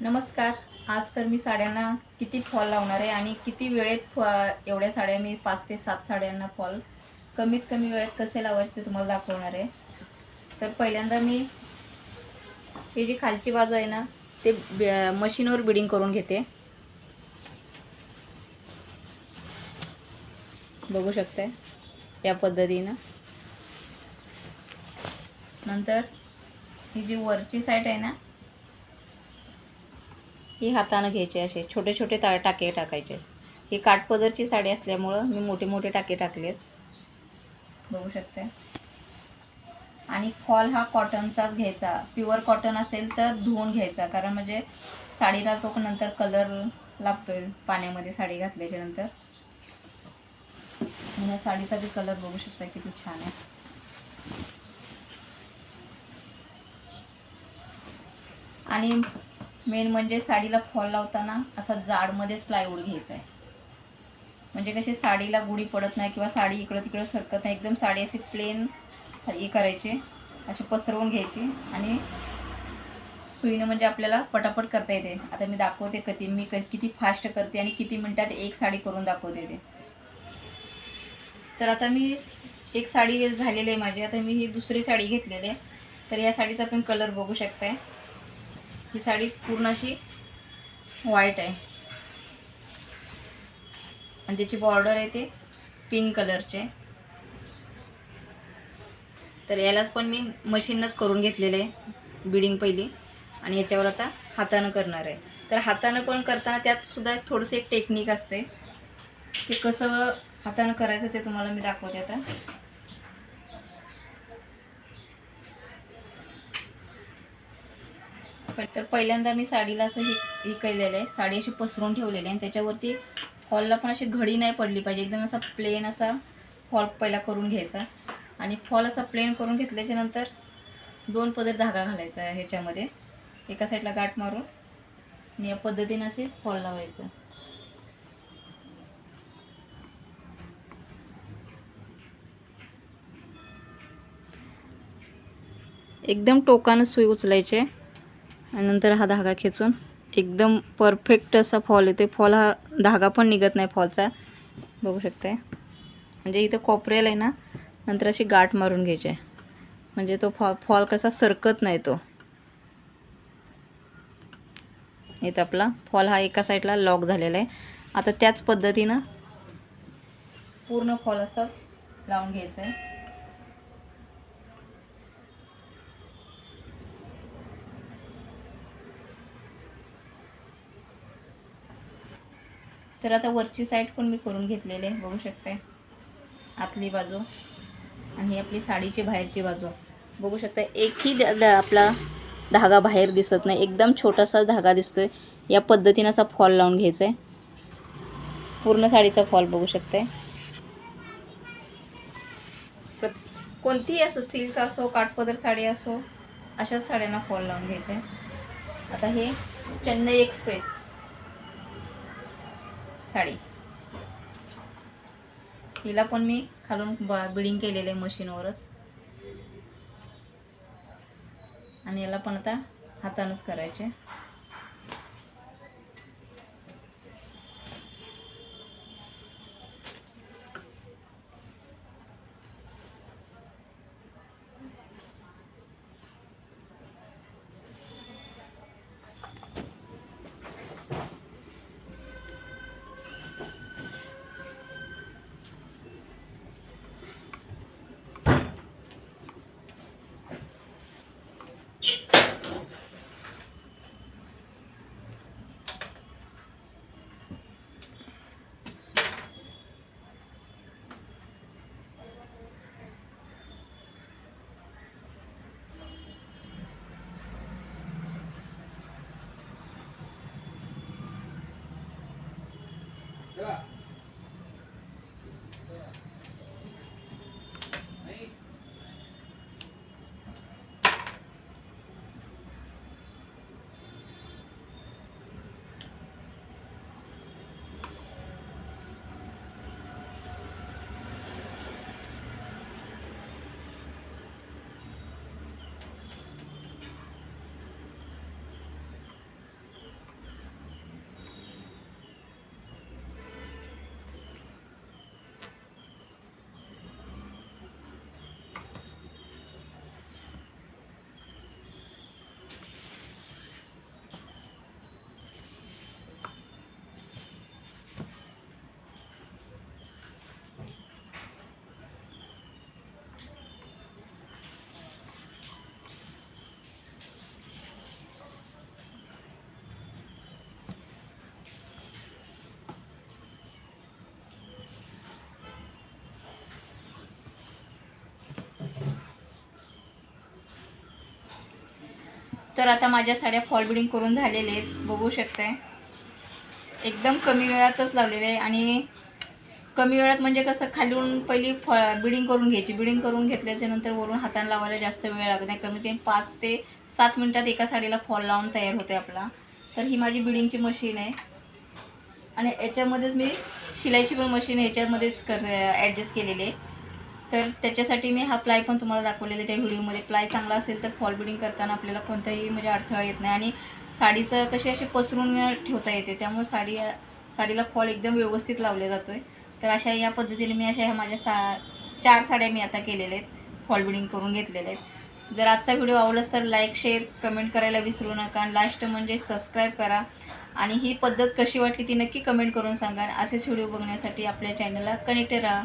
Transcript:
नमस्कार. आज तर मी साड्यांना किती फॉल लावणार आहे आणि किती वेळेत फ- एवढ्या साड्या मी पाच ते सात साड्यांना फॉल कमीत कमी वेळेत कसे लावायचे ते तुम्हाला दाखवणार आहे. तर पहिल्यांदा मी ही जी खालची बाजू आहे ना ते ब- मशीनवर बिडिंग करून घेते. बघू शकताय या पद्धतीनं. नंतर ही जी वरची साईड आहे ना ही हातानं घ्यायची असे. छोटे छोटे ता टाके टाकायचे. ही काठपदरची साडी असल्यामुळं मी मोठे मोठे टाके टाकलेत बघू शकते. आणि फॉल हा कॉटनचाच घ्यायचा. प्युअर कॉटन असेल तर धुवून घ्यायचा. कारण म्हणजे साडीला तो नंतर कलर लागतोय पाण्यामध्ये साडी घातल्याच्या नंतर. ह्या साडीचा बी कलर बघू शकता किती छान आहे. आणि मेन म्हणजे साडीला फॉल लावताना असा जाडमध्येच प्लायवूड घ्यायचा आहे म्हणजे कशी साडीला गुढी पडत नाही किंवा साडी इकडं तिकडं सरकत नाही एकदम साडी अशी प्लेन हे करायची अशी पसरवून घ्यायची आणि सुईनं म्हणजे आपल्याला पटापट करता येते. आता मी दाखवते कधी मी क किती फास्ट करते आणि किती मिनटात एक साडी करून दाखवते ते. तर आता मी एक साडी झालेली आहे माझी आता मी ही दुसरी साडी घेतलेली आहे. तर या साडीचा पण कलर बघू शकताय. ही साडी पूर्ण अशी व्हाईट आहे. आणि त्याची बॉर्डर आहे ते पिंक कलरचे तर यालाच पण मी मशीननंच करून घेतलेलं आहे बिडिंग पहिली. आणि याच्यावर आता हातानं करणार आहे. तर हातानं पण करताना त्यात सुद्धा थोडंसं एक टेक्निक असते. ते कसं हातानं करायचं ते तुम्हाला मी दाखवते आता. तर पहिल्यांदा मी साडीला असं हे हे केलेलं आहे. साडी अशी पसरून ठेवलेली आहे आणि त्याच्यावरती फॉलला पण अशी घडी नाही पडली पाहिजे. एकदम असा प्लेन असा फॉल पहिला करून घ्यायचा. आणि फॉल असा प्लेन करून घेतल्याच्या नंतर दोन पदर धागा घालायचा आहे ह्याच्यामध्ये. एका साईडला गाठ मारून आणि या पद्धतीने असे फॉल लावायचं. एकदम टोकानं सुई उचलायचे. आणि नंतर हा धागा खेचून एकदम परफेक्ट असा फॉल येते फॉल हा धागा पण निघत नाही फॉलचा बघू शकताय. म्हणजे इथं कोपऱ्याला आहे ना नंतर अशी गाठ मारून घ्यायची आहे. म्हणजे तो फॉ फॉल कसा सरकत नाही तो. इथं आपला फॉल हा एका साईडला लॉक झालेला आहे. आता त्याच पद्धतीनं पूर्ण फॉल असाच लावून घ्यायचा आहे. तर आता वरची साईड पण मी करून घेतलेली आहे बघू शकताय. आतली बाजू आणि ही आपली साडीची बाहेरची बाजू. बघू शकते एकही द- द- आपला धागा बाहेर दिसत नाही. एकदम छोटासा धागा दिसतोय. या पद्धतीनं असा फॉल लावून घ्यायचा आहे पूर्ण साडीचा फॉल बघू शकते प्र कोणतीही असो सिल्क असो काठपदर साडी असो अशाच साड्यांना फॉल लावून घ्यायचे आता हे चेन्नई एक्सप्रेस. साडी. हिला पण मी खालून ब बिडिंग केलेलं आहे मशीनवरच. आणि याला पण आता हातानंच करायचे. Yeah. तर आता माझ्या साड्या फॉल बिडिंग करून झालेल्या आहेत. बघू शकताय. एकदम कमी वेळातच लावलेले आहे. आणि कमी वेळात म्हणजे कसं खालून पहिली फॉ बिडिंग करून घ्यायची. बिडिंग करून घेतल्याच्या नंतर वरून हाताने लावायला जास्त वेळ लागत नाही. कमी ते पाच ते सात मिनटात एका साडीला फॉल लावून तयार होते आपला. तर ही माझी बिडिंगची मशीन आहे. आणि याच्यामध्येच मी शिलाईची पण मशीन ह्याच्यामध्येच कर ॲडजस्ट केलेली आहे. तर त्याच्यासाठी मी हा प्लाय पण तुम्हाला दाखवलेला आहे त्या व्हिडिओमध्ये. प्लाय चांगला असेल तर फॉल बिडिंग करताना आपल्याला कोणताही म्हणजे अडथळा येत नाही आणि साडीचं कशी अशी पसरून ठेवता येते त्यामुळे साडी साडीला फॉल एकदम व्यवस्थित लावल्या जातो आहे तर अशा या पद्धतीने मी अशा ह्या माझ्या सा चार साड्या मी आता केलेल्या आहेत फॉल बिडिंग करून घेतलेल्या आहेत. जर आजचा व्हिडिओ आवडलाच तर लाईक शेअर कमेंट करायला विसरू नका. आणि लास्ट म्हणजे सबस्क्राईब करा. आणि ही पद्धत कशी वाटली ती नक्की कमेंट करून सांगा. असेच व्हिडिओ बघण्यासाठी आपल्या चॅनलला कनेक्टेड राहा.